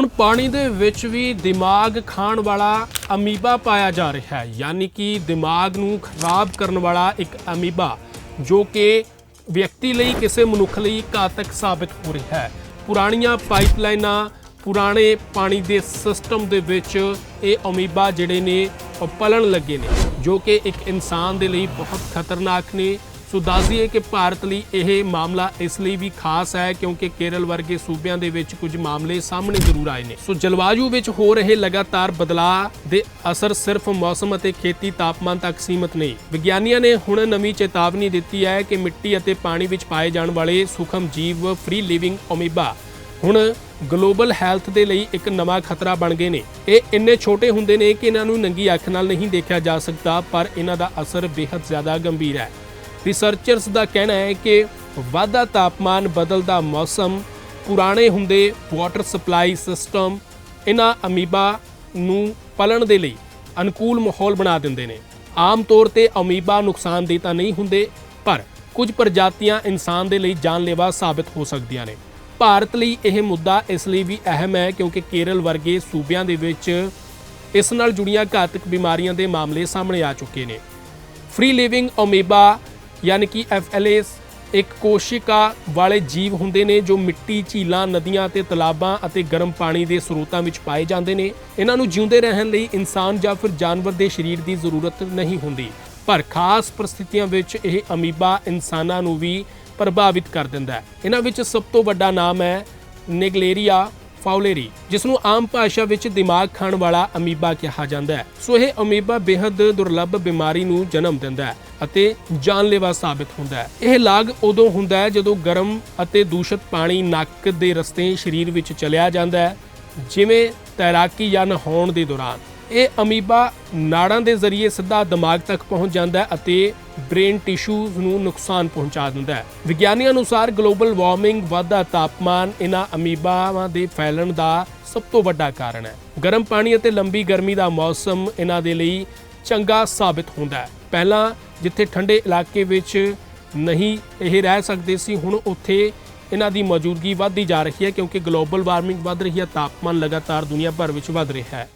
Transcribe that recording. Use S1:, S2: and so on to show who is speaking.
S1: ਹੁਣ ਪਾਣੀ ਦੇ ਵਿੱਚ ਵੀ ਦਿਮਾਗ ਖਾਣ ਵਾਲਾ ਅਮੀਬਾ ਪਾਇਆ ਜਾ ਰਿਹਾ ਹੈ। ਯਾਨੀ ਕਿ ਦਿਮਾਗ ਨੂੰ ਖਰਾਬ ਕਰਨ ਵਾਲਾ ਇੱਕ ਅਮੀਬਾ, ਜੋ ਕਿ ਵਿਅਕਤੀ ਲਈ ਕਿਸੇ ਮਨੁੱਖ ਲਈ ਘਾਤਕ ਸਾਬਿਤ ਹੋ ਰਿਹਾ ਹੈ। ਪੁਰਾਣੀਆਂ ਪਾਈਪਲਾਈਨਾਂ, ਪੁਰਾਣੇ ਪਾਣੀ ਦੇ ਸਿਸਟਮ ਦੇ ਵਿੱਚ ਇਹ ਅਮੀਬਾ ਜਿਹੜੇ ਨੇ, ਉਹ ਪਲਣ ਲੱਗੇ ਨੇ, ਜੋ ਕਿ ਇੱਕ ਇਨਸਾਨ ਦੇ ਲਈ ਬਹੁਤ ਖਤਰਨਾਕ ਨੇ। ਸੋ ਦੱਸ ਦਈਏ ਕਿ ਭਾਰਤ ਲਈ ਇਹ ਮਾਮਲਾ ਇਸ ਲਈ ਵੀ ਖਾਸ ਹੈ ਕਿਉਂਕਿ ਕੇਰਲ ਵਰਗੇ ਸੂਬਿਆਂ ਦੇ ਵਿੱਚ ਕੁਝ ਮਾਮਲੇ ਸਾਹਮਣੇ ਜ਼ਰੂਰ ਆਏ ਨੇ। ਸੋ ਜਲਵਾਯੂ ਵਿੱਚ ਹੋ ਰਹੇ ਲਗਾਤਾਰ ਬਦਲਾਅ ਦੇ ਅਸਰ ਸਿਰਫ ਮੌਸਮ ਅਤੇ ਖੇਤੀ ਤਾਪਮਾਨ ਤੱਕ ਸੀਮਤ ਨਹੀਂ। ਵਿਗਿਆਨੀਆਂ ਨੇ ਹੁਣ ਨਵੀਂ ਚੇਤਾਵਨੀ ਦਿੱਤੀ ਹੈ ਕਿ ਮਿੱਟੀ ਅਤੇ ਪਾਣੀ ਵਿੱਚ ਪਾਏ ਜਾਣ ਵਾਲੇ ਸੂਖਮ ਜੀਵ ਫ੍ਰੀ ਲਿਵਿੰਗ ਅਮੀਬਾ ਹੁਣ ਗਲੋਬਲ ਹੈਲਥ ਦੇ ਲਈ ਇੱਕ ਨਵਾਂ ਖਤਰਾ ਬਣ ਗਏ ਨੇ। ਇਹ ਇੰਨੇ ਛੋਟੇ ਹੁੰਦੇ ਨੇ ਕਿ ਇਹਨਾਂ ਨੂੰ ਨੰਗੀ ਅੱਖ ਨਾਲ ਨਹੀਂ ਦੇਖਿਆ ਜਾ ਸਕਦਾ, ਪਰ ਇਹਨਾਂ ਦਾ ਅਸਰ ਬੇहद ਜ਼ਿਆਦਾ ਗੰਭੀਰ ਹੈ। ਰਿਸਰਚਰਸ ਦਾ ਕਹਿਣਾ ਹੈ ਕਿ ਵਾਧਾ ਤਾਪਮਾਨ ਬਦਲਦਾ ਮੌਸਮ, ਪੁਰਾਣੇ ਹੁੰਦੇ ਵਾਟਰ ਸਪਲਾਈ ਸਿਸਟਮ ਇਹਨਾਂ ਅਮੀਬਾ ਨੂੰ ਪਲਣ ਦੇ ਲਈ ਅਨੁਕੂਲ ਮਾਹੌਲ ਬਣਾ ਦਿੰਦੇ ਨੇ। ਆਮ ਤੌਰ ਤੇ ਅਮੀਬਾ ਨੁਕਸਾਨਦੇਹ ਤਾਂ ਨਹੀਂ ਹੁੰਦੇ, ਪਰ ਕੁਝ ਪ੍ਰਜਾਤੀਆਂ ਇਨਸਾਨ ਦੇ ਲਈ ਜਾਨਲੇਵਾ ਸਾਬਿਤ ਹੋ ਸਕਦੀਆਂ ਨੇ। ਭਾਰਤ ਲਈ ਇਹ ਮੁੱਦਾ ਇਸ ਲਈ ਵੀ ਅਹਿਮ ਹੈ ਕਿਉਂਕਿ ਕੇਰਲ ਵਰਗੇ ਸੂਬਿਆਂ ਦੇ ਵਿੱਚ ਇਸ ਨਾਲ ਜੁੜੀਆਂ ਘਾਤਕ ਬਿਮਾਰੀਆਂ ਦੇ ਮਾਮਲੇ ਸਾਹਮਣੇ ਆ ਚੁੱਕੇ ਨੇ। ਫ੍ਰੀ ਲਿਵਿੰਗ ਅਮੀਬਾ ਯਾਨੀ ਕਿ ਐਫਐਲਏਸ ਇੱਕ ਕੋਸ਼ਿਕਾ ਵਾਲੇ ਜੀਵ ਹੁੰਦੇ ਨੇ ਜੋ ਮਿੱਟੀ, ਝੀਲਾਂ, ਨਦੀਆਂ ਅਤੇ ਤਲਾਬਾਂ ਅਤੇ ਗਰਮ ਪਾਣੀ ਦੇ ਸਰੋਤਾਂ ਵਿੱਚ ਪਾਏ ਜਾਂਦੇ ਨੇ। ਇਹਨਾਂ ਨੂੰ ਜਿਉਂਦੇ ਰਹਿਣ ਲਈ ਇਨਸਾਨ ਜਾਂ ਫਿਰ ਜਾਨਵਰ ਦੇ ਸਰੀਰ ਦੀ ਜ਼ਰੂਰਤ ਨਹੀਂ ਹੁੰਦੀ। ਪਰ ਖਾਸ ਪਰਿਸਥਿਤੀਆਂ ਵਿੱਚ ਇਹ ਅਮੀਬਾ ਇਨਸਾਨਾਂ ਨੂੰ ਵੀ ਪ੍ਰਭਾਵਿਤ ਕਰ ਦਿੰਦਾ ਹੈ। ਇਹਨਾਂ ਵਿੱਚ ਸਭ ਤੋਂ ਵੱਡਾ ਨਾਮ ਹੈ ਨਿਗਲੇਰੀਆ ਫਾਉਲੇਰੀ ਜਿਸ ਨੂੰ ਆਮ ਭਾਸ਼ਾ ਵਿੱਚ ਦਿਮਾਗ ਖਾਣ ਵਾਲਾ ਅਮੀਬਾ ਕਿਹਾ ਜਾਂਦਾ ਹੈ। ਸੋ ਇਹ ਅਮੀਬਾ ਬੇहद ਦੁਰਲੱਭ ਬਿਮਾਰੀ ਨੂੰ ਜਨਮ ਦਿੰਦਾ ਹੈ ਅਤੇ ਜਾਨਲੇਵਾ ਸਾਬਿਤ ਹੁੰਦਾ ਹੈ। ਇਹ ਲਾਗ ਉਦੋਂ ਹੁੰਦਾ ਹੈ ਜਦੋਂ ਗਰਮ ਅਤੇ ਦੂਸ਼ਿਤ ਪਾਣੀ ਨੱਕ ਦੇ ਰਸਤੇ ਸਰੀਰ ਵਿੱਚ ਚਲਿਆ ਜਾਂਦਾ ਹੈ, ਜਿਵੇਂ ਤੈਰਾਕੀ ਜਾਂ ਨਹਾਉਣ ਦੇ ਦੌਰਾਨ। ਇਹ ਅਮੀਬਾ ਨਾੜਾਂ ਦੇ ਜ਼ਰੀਏ ਸਿੱਧਾ ਦਿਮਾਗ ਤੱਕ ਪਹੁੰਚ ਜਾਂਦਾ ਹੈ ਅਤੇ ਬ੍ਰੇਨ ਟਿਸ਼ੂਜ਼ ਨੂੰ ਨੁਕਸਾਨ ਪਹੁੰਚਾ ਦਿੰਦਾ ਹੈ। ਵਿਗਿਆਨੀਆਂ ਅਨੁਸਾਰ ਗਲੋਬਲ ਵਾਰਮਿੰਗ, ਵਾਧਾ ਤਾਪਮਾਨ ਇਹਨਾਂ ਅਮੀਬਾਵਾਂ ਦੇ ਫੈਲਣ ਦਾ ਸਭ ਤੋਂ ਵੱਡਾ ਕਾਰਨ ਹੈ। ਗਰਮ ਪਾਣੀ ਅਤੇ ਲੰਬੀ ਗਰਮੀ ਦਾ ਮੌਸਮ ਇਹਨਾਂ ਦੇ ਲਈ ਚੰਗਾ ਸਾਬਿਤ ਹੁੰਦਾ ਹੈ। ਪਹਿਲਾਂ ਜਿੱਥੇ ਠੰਡੇ ਇਲਾਕੇ ਵਿੱਚ ਨਹੀਂ ਇਹ ਰਹਿ ਸਕਦੇ ਸੀ, ਹੁਣ ਉੱਥੇ ਇਹਨਾਂ ਦੀ ਮੌਜੂਦਗੀ ਵੱਧਦੀ ਜਾ ਰਹੀ ਹੈ ਕਿਉਂਕਿ ਗਲੋਬਲ ਵਾਰਮਿੰਗ ਵੱਧ ਰਹੀ ਹੈ, ਤਾਪਮਾਨ ਲਗਾਤਾਰ ਦੁਨੀਆ ਭਰ ਵਿੱਚ ਵੱਧ ਰਿਹਾ ਹੈ।